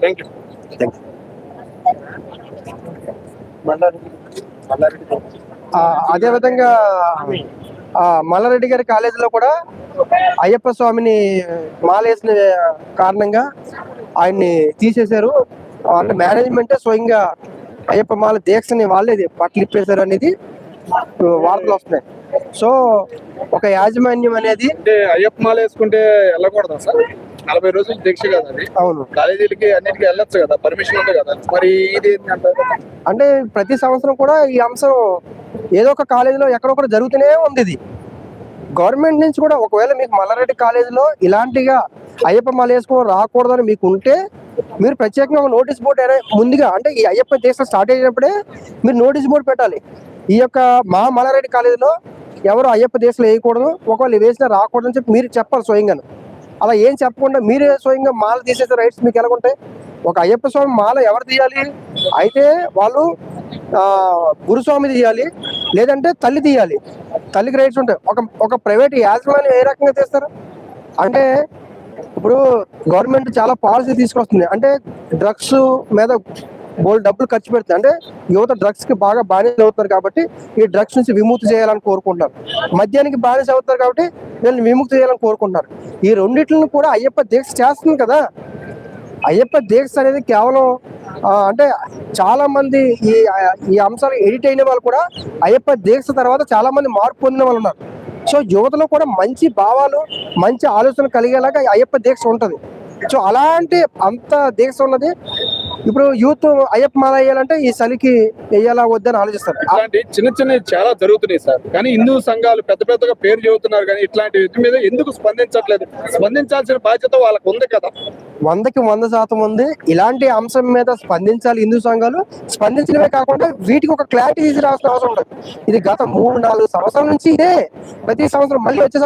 Thank you విధంగా ఆ, మల్లారెడ్డి గారి కాలేజీలో కూడా అయ్యప్ప స్వామిని మాలేసిన కారణంగా ఆయన్ని తీసేశారు. అంటే మేనేజ్మెంట్ స్వయంగా అయ్యప్ప మాల దీక్షని వాళ్ళే పట్లు ఇప్పేశారు అనేది వార్తలు వస్తున్నాయి. సో ఒక యాజమాన్యం అనేది అయ్యప్ప మాల వేసుకుంటే వెళ్ళకూడదా సార్? నలభై రోజులు దీక్ష కదా అది? అవును. కాలేజీలకి అన్నిటికీ వెళ్ళొచ్చు కదా? పర్మిషన్ ఉంది కదా? మరి ఇది అంటే ప్రతి సంవత్సరం కూడా ఈ అంశం ఏదో ఒక కాలేజీలో ఎక్కడొక్కడ జరుగుతూనే ఉంది ఇది. గవర్నమెంట్ నుంచి కూడా ఒకవేళ మీకు మల్లారెడ్డి కాలేజీలో ఇలాంటిగా అయ్యప్ప మాల వేసుకొని రాకూడదని మీకు ఉంటే మీరు ప్రత్యేకంగా ఒక నోటీస్ బోర్డు ముందుగా అంటే ఈ అయ్యప్ప దేశం స్టార్ట్ అయినప్పుడే మీరు నోటీస్ బోర్డు పెట్టాలి. ఈ యొక్క మా మల్లారెడ్డి కాలేజీలో ఎవరు అయ్యప్ప దేశంలో వేయకూడదు ఒకవేళ వేసినా రాకూడదు అని చెప్పి మీరు చెప్పాలి స్వయంగా అలా ఏం చెప్పకుండా మీరే స్వయంగా మాల తీసేసే రైట్స్ మీకు ఎలాగుంటాయి? ఒక అయ్యప్ప స్వామి మాల ఎవరు తీయాలి? అయితే వాళ్ళు గురుస్వామి తీయాలి లేదంటే తల్లి తీయాలి. తల్లికి రైట్స్ ఉంటాయి. ఒక ఒక ప్రైవేట్ యాజమాన్యం ఏ రకంగా తీస్తారు? అంటే ఇప్పుడు గవర్నమెంట్ చాలా పాలసీ తీసుకొస్తుంది. అంటే డ్రగ్స్ మీద బోల్ డబ్బులు ఖర్చు పెడుతుంది అంటే యువత డ్రగ్స్కి బాగా బానిస అవుతారు కాబట్టి ఈ డ్రగ్స్ నుంచి విముక్తి చేయాలని కోరుకుంటున్నారు. మద్యానికి బానిస అవుతారు కాబట్టి వీళ్ళని విముక్తి చేయాలని కోరుకుంటున్నారు. ఈ రెండిట్లను కూడా అయ్యప్ప దీక్ష చేస్తుంది కదా. అయ్యప్ప దీక్ష అనేది కేవలం అంటే చాలా మంది ఈ ఈ అంశాలు ఎడిట్ అయిన వాళ్ళు కూడా అయ్యప్ప దీక్ష తర్వాత చాలా మంది మార్పు పొందిన వాళ్ళు ఉన్నారు. సో యువతలో కూడా మంచి భావాలు మంచి ఆలోచన కలిగేలాగా అయ్యప్ప దీక్ష ఉంటుంది. సో అలాంటి అంత దీక్ష ఉన్నది ఇప్పుడు యూత్ అయ్యప్ప మాల వేయాలంటే ఈ చలికి వేయాలా వద్దని ఆలోచిస్తారు. ఇట్లాంటి చిన్న చిన్నవి చాలా జరుగుతున్నాయి సార్. కానీ హిందూ సంఘాలు పెద్ద పెద్దగా పేరు చెబుతున్నారు కానీ ఇట్లాంటి వీటి మీద ఎందుకు స్పందించట్లేదు? స్పందించాల్సిన బాధ్యత వాళ్ళకు ఉంది కదా. వందకి వంద శాతం ఉంది. ఇలాంటి అంశం మీద స్పందించాలి హిందూ సంఘాలు. స్పందించడమే కాకుండా వీటికి ఒక క్లారిటీ తీసుకురావాల్సిన అవసరం ఉంటుంది. ఇది గత మూడు నాలుగు సంవత్సరాల నుంచి ఇదే. ప్రతి సంవత్సరం మళ్ళీ వచ్చే సంవత్సరం